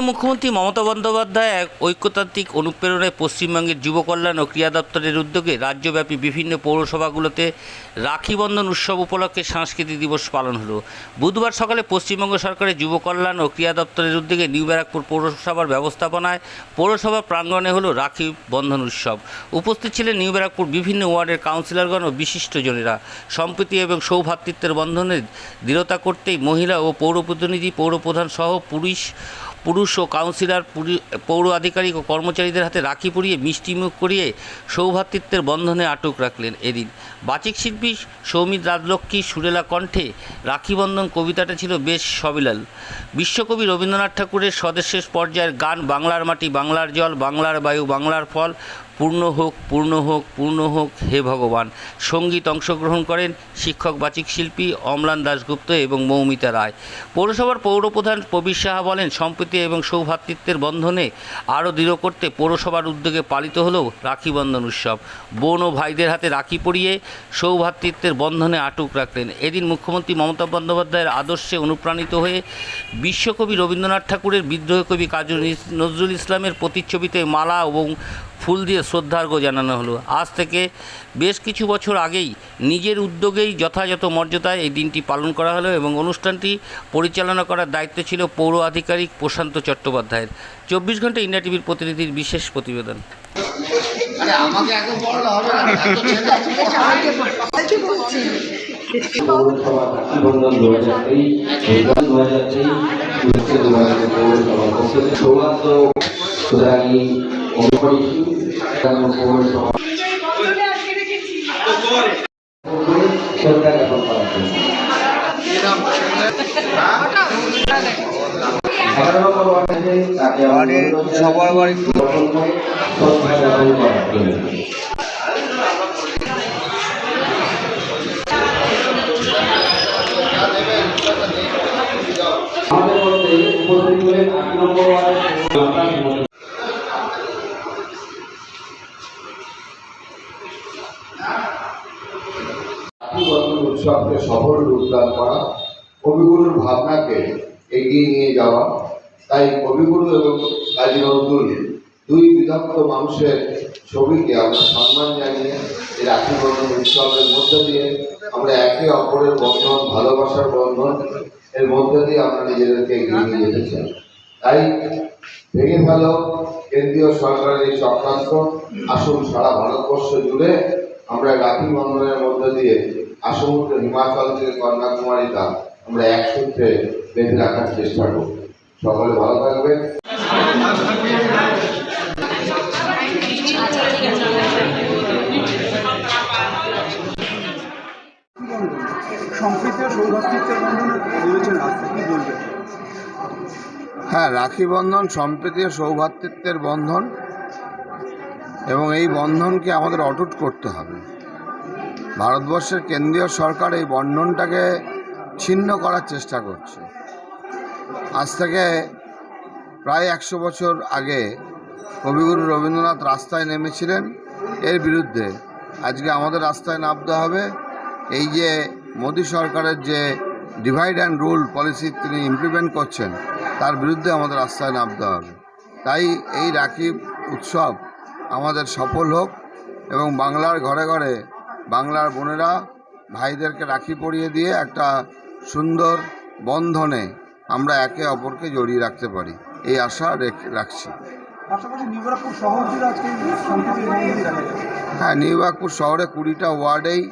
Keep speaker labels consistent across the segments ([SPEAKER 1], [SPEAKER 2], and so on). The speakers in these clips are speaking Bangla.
[SPEAKER 1] মাননীয় মুখ্যমন্ত্রী মমতা বন্দ্যোপাধ্যায় এক ঐক্যতান্ত্রিক অনুপ্রেরণায় পশ্চিমবঙ্গের যুব কল্যাণ ও ক্রীড়া দপ্তরের উদ্যোগে রাজ্যব্যাপী বিভিন্ন পৌরসভাগুলোতে রাখি বন্ধন উৎসব উপলক্ষে সাংস্কৃতিক দিবস পালন হলো। বুধবার সকালে পশ্চিমবঙ্গ সরকারের যুব কল্যাণ ও ক্রীড়া দপ্তরের উদ্যোগে নিউ ব্যারাকপুর পৌরসভার ব্যবস্থাপনায় পৌরসভা প্রাঙ্গণে হলো রাখি বন্ধন উৎসব। উপস্থিত ছিলেন নিউ ব্যারাকপুর বিভিন্ন ওয়ার্ডের কাউন্সিলরগণ ও বিশিষ্টজনেরা সম্প্রীতি এবং সৌভ্রাতৃত্বের বন্ধনের দৃঢ়তা করতেই মহিলা ও পৌর প্রতিনিধি পৌরপ্রধান সহ পুলিশ পুরুষ ও কাউন্সিলর পৌর আধিকারিক ও কর্মচারীদের হাতে রাখি পরিয়ে মিষ্টিমুখ করিয়ে সৌভাতৃত্বের বন্ধনে আটক রাখলেন এদিন। বাচিক শিল্পী সৌমিত রাজলক্ষ্মী সুরেলা কণ্ঠে রাখিবন্ধন কবিতাটা ছিল বেশ সবিলাল। বিশ্বকবি রবীন্দ্রনাথ ঠাকুরের স্বদেশের পর্যায়ের গান, বাংলার মাটি, বাংলার জল, বাংলার বায়ু, বাংলার ফল পূর্ণ হোক পূর্ণ হোক পূর্ণ হোক, হে ভগবান। সংগীত অংশগ্রহণ করেন শিক্ষক বাচিক শিল্পী অম্লান দাশগুপ্ত এবং মৌমিতা রায়। পৌরসভার পৌরপ্রধান প্রবীর সাহা বলেন, সম্প্রীতি এবং সৌভ্রাতৃত্বের বন্ধনে আরও দৃঢ় করতে পৌরসভার উদ্যোগে পালিত হলো রাখি বন্ধন উৎসব। বোন ও ভাইদের হাতে রাখি পরিয়ে সৌভ্রাতৃত্বের বন্ধনে আটক রাখলেন। এদিন মুখ্যমন্ত্রী মমতা বন্দ্যোপাধ্যায়ের আদর্শে অনুপ্রাণিত হয়ে বিশ্বকবি রবীন্দ্রনাথ ঠাকুরের বিদ্রোহ কবি কাজী নজরুল ইসলামের প্রতিচ্ছবিতে মালা এবং ফুল দিয়ে শ্রদ্ধার্ঘ্য জানানো হলো। আজ থেকে বেশ কিছু বছর আগেই নিজের উদ্যোগেই যথাযথ মর্যাদায় এই দিনটি পালন করা হলো এবং অনুষ্ঠানটি পরিচালনা করার দায়িত্ব ছিল পৌর আধিকারিক প্রশান্ত চট্টোপাধ্যায়ের। চব্বিশ ঘণ্টা ইন্ডিয়া টিভির প্রতিনিধির বিশেষ প্রতিবেদন।
[SPEAKER 2] আমাকে হবে না।
[SPEAKER 3] দু হাজার তেইশ দু হাজার তেইশ দু হাজার সৌভাগ্য শ্রদ্ধা জ্ঞাপন সবার বাড়ি
[SPEAKER 4] উৎসবকে সফল রূপদান করা, কবিগুরুর ভাবনাকে এগিয়ে নিয়ে যাওয়া। তাই কবিগুরু এবং কাজী নজরুল দুই বিধক্ত মানুষের ছবিকে আমরা সম্মান জানিয়ে এই রাখি বন্ধন উৎসবের মধ্যে দিয়ে আমরা একে অপরের বন্ধন, ভালোবাসার বন্ধন, এর মধ্যে দিয়ে আমরা নিজেদেরকে এগিয়ে নিয়ে যেতে চাই। তাই ভেঙে ফেলো, কেন্দ্রীয় সরকারের এই চক্রান্ত। আসুন সারা ভারতবর্ষ জুড়ে আমরা রাখি বন্ধনের মধ্যে দিয়ে আসমুদ্র হিমাচল থেকে কন্যাকুমারীটা আমরা এক সূত্রে বেঁধে রাখার চেষ্টা করব। সকলে ভালো থাকবেন।
[SPEAKER 5] সম্প্রীতি সৌভাতৃত্বের বন্ধনে রয়েছে রাস্তা কি বলবেন
[SPEAKER 6] হ্যাঁ রাখি বন্ধন সম্প্রীতি ও সৌভ্রাতৃত্বের বন্ধন এবং এই বন্ধনকে আমাদের অটুট করতে হবে। ভারতবর্ষের কেন্দ্রীয় সরকার এই বন্ধনটাকে ছিন্ন করার চেষ্টা করছে। আজ থেকে প্রায় একশো বছর আগে কবিগুরু রবীন্দ্রনাথ রাস্তায় নেমেছিলেন। এর বিরুদ্ধে আজকে আমাদের রাস্তায় নামতে হবে। এই যে মোদী সরকারের যে ডিভাইড অ্যান্ড রুল পলিসি তিনি ইমপ্লিমেন্ট করছেন, তার বিরুদ্ধে আমাদের রাস্তায় নামতে হবে। তাই এই রাখি উৎসব আমাদের সফল হোক এবং বাংলার ঘরে ঘরে বাংলার বোনেরা ভাইদেরকে রাখি পরিয়ে দিয়ে একটা সুন্দর বন্ধনে আমরা একে অপরকে জড়িয়ে রাখতে পারি। এই আশা রেখ- রাখছি। হ্যাঁ নিউবাগপুর শহরে কুড়িটা ওয়ার্ডেই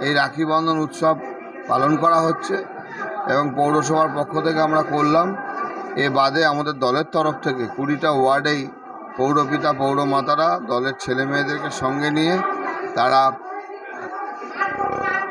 [SPEAKER 6] এই রাখি বন্ধন উৎসব পালন করা হচ্ছে এবং পৌরসভার পক্ষ থেকে আমরা করলাম। এ বাদে আমাদের দলের তরফ থেকে কুড়িটা ওয়ার্ডেই পৌরপিতা পৌরমাতারা দলের ছেলে মেয়েদেরকে সঙ্গে নিয়ে তারা